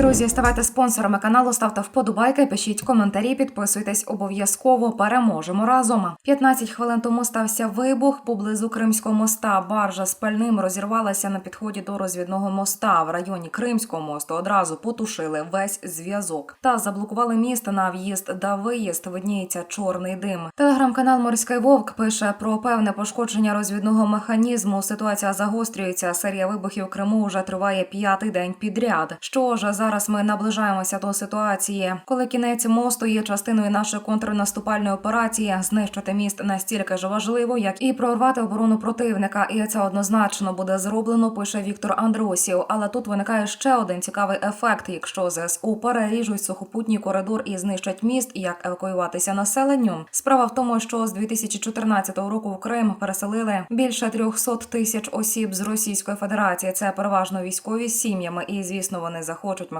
Друзі, ставайте спонсорами каналу, ставте вподобайки, пишіть коментарі, підписуйтесь обов'язково. Переможемо разом. 15 хвилин тому стався вибух поблизу Кримського моста. Баржа з пальним розірвалася на підході до розвідного моста. В районі Кримського мосту одразу потушили весь зв'язок та заблокували місто на в'їзд та виїзд. Видніється чорний дим. Телеграм-канал Морський Вовк пише про певне пошкодження розвідного механізму. Ситуація загострюється. Серія вибухів Криму вже триває п'ятий день підряд. Що ж зараз ми наближаємося до ситуації, коли кінець мосту є частиною нашої контрнаступальної операції. Знищити міст настільки ж важливо, як і прорвати оборону противника. І це однозначно буде зроблено. Пише Віктор Андросів. Але тут виникає ще один цікавий ефект: якщо ЗСУ переріжуть сухопутній коридор і знищать міст, як евакуюватися населенню. Справа в тому, що з 2014 року в Крим переселили більше 300 тисяч осіб з Російської Федерації. Це переважно військові сім'ями, і звісно, вони захочуть максимально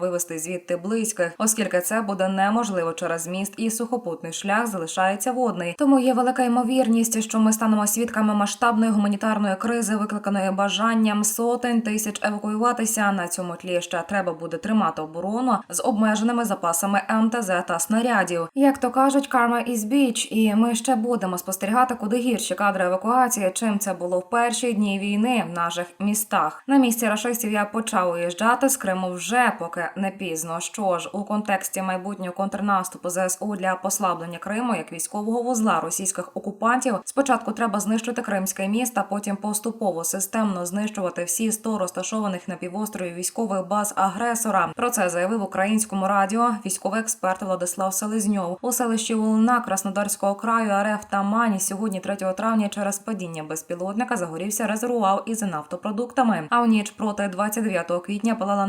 вивести звідти близьких, оскільки це буде неможливо через міст, і сухопутний шлях залишається водний. Тому є велика ймовірність, що ми станемо свідками масштабної гуманітарної кризи, викликаної бажанням сотень тисяч евакуюватися. На цьому тлі ще треба буде тримати оборону з обмеженими запасами МТЗ та снарядів. Як то кажуть, karma is bitch, і ми ще будемо спостерігати, куди гірші кадри евакуації, чим це було в перші дні війни в наших містах. На місці рашистів я почав уїжджати з Криму вже поки не пізно. Що ж у контексті майбутнього контрнаступу ЗСУ для послаблення Криму як військового вузла російських окупантів, спочатку треба знищити Кримське місто, потім поступово системно знищувати всі 100 розташованих на півострові військових баз агресора. Про це заявив українському радіо військовий експерт Владислав Селезньов у селищі Волна Краснодарського краю РФ та сьогодні 3 травня через падіння безпілотника загорівся резервуар із нафтопродуктами. А в ніч проти 29 квітня палала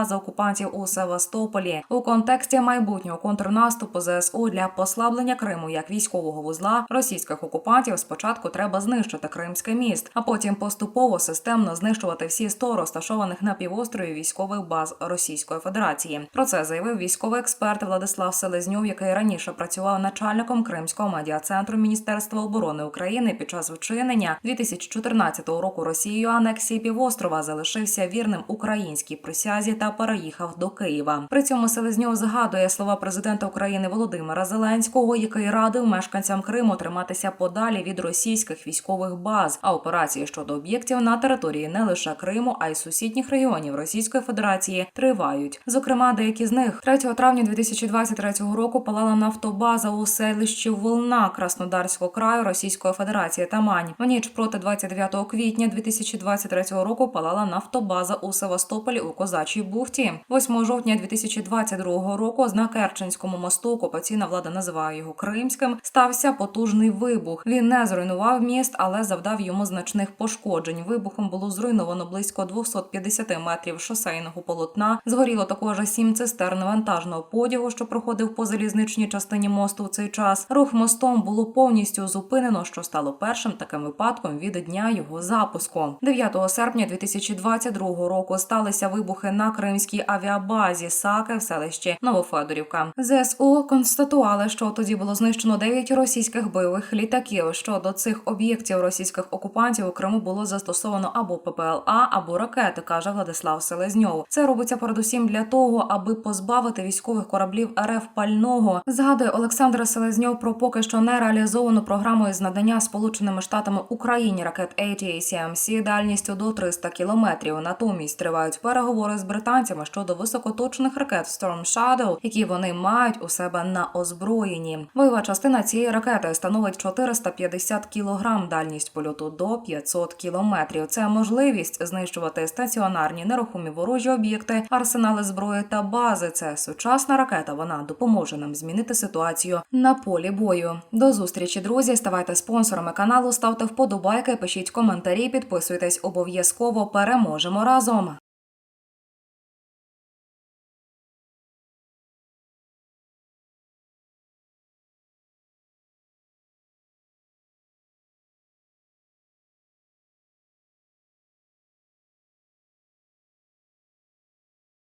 нафтобаза окупантів у Севастополі у контексті майбутнього контрнаступу ЗСУ для послаблення Криму як військового вузла російських окупантів. Спочатку треба знищити Кримський міст, а потім поступово системно знищувати всі 100 розташованих на півострові військових баз Російської Федерації. Про це заявив військовий експерт Владислав Селезньов, який раніше працював начальником Кримського медіа-центру Міністерства оборони України під час вчинення 2014 року Росією анексії півострова залишився вірним українській присязі та переїхав до Києва. При цьому Селезньов згадує слова президента України Володимира Зеленського, який радив мешканцям Криму триматися подалі від російських військових баз. А операції щодо об'єктів на території не лише Криму, а й сусідніх регіонів Російської Федерації тривають. Зокрема, деякі з них 3 травня 2023 року палала нафтобаза у селищі Волна Краснодарського краю Російської Федерації Тамань. В ніч проти 29 квітня 2023 року палала нафтобаза у Севастополі у Козачій бухті. 8 жовтня 2022 року на Керченському мосту окупаційна влада називає його Кримським. Стався потужний вибух. Він не зруйнував міст, але завдав йому значних пошкоджень. Вибухом було зруйновано близько 250 метрів шосейного полотна. Згоріло також сім цистерн вантажного подягу, що проходив по залізничній частині мосту в цей час. Рух мостом було повністю зупинено, що стало першим таким випадком від дня його запуску. 9 серпня 2022 року сталися вибухи на кримській авіабазі Саки в селищі Новофедорівка. ЗСУ констатували, що тоді було знищено 9 російських бойових літаків. Щодо цих об'єктів російських окупантів у Криму було застосовано або ППЛА, або ракети, каже Владислав Селезньов. Це робиться передусім для того, аби позбавити військових кораблів РФ пального. Згадує Олександр Селезньов про поки що не реалізовану програму із надання Сполученими Штатами Україні ракет ATACMC дальністю до 300 кілометрів. Натомість тривають переговори з британцями щодо високоточних ракет Storm Shadow, які вони мають у себе на озброєнні. Бойова частина цієї ракети становить 450 кілограм, дальність польоту до 500 кілометрів. Це можливість знищувати стаціонарні нерухомі ворожі об'єкти, арсенали зброї та бази. Це сучасна ракета. Вона допоможе нам змінити ситуацію на полі бою. До зустрічі, друзі. Ставайте спонсорами каналу, ставте вподобайки, пишіть коментарі, підписуйтесь обов'язково. Переможемо разом.